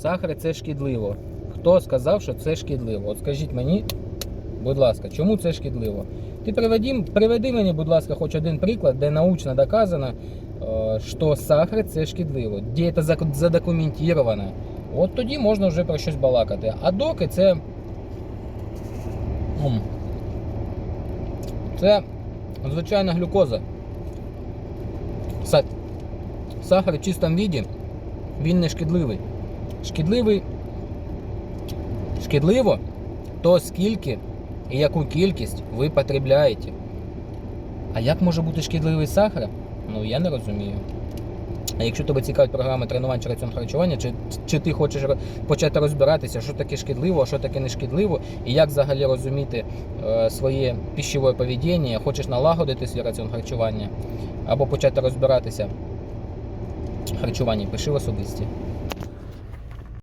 сахар це шкідливо. Хто сказав, що це шкідливо? От скажіть мені, будь ласка, чому це шкідливо? Ти приведи, приведи мені, будь ласка, хоч один приклад, де научно доказано, е, що сахар це шкідливо, де це задокументовано. От тоді можна вже про щось балакати. А доки це. Це звичайна глюкоза. Сахар в чистому віді, він не шкідливий. Шкідливий. Шкідливо то скільки і яку кількість ви потребляєте. А як може бути шкідливий сахар? Ну я не розумію. А якщо тебе цікавить програма тренувань чи раціон харчування, чи, чи ти хочеш почати розбиратися, що таке шкідливо, а що таке не шкідливо, і як взагалі розуміти е, своє пищеве поведіння, хочеш налагодити свій раціон харчування, або почати розбиратися в харчуванні, пиши в особисті.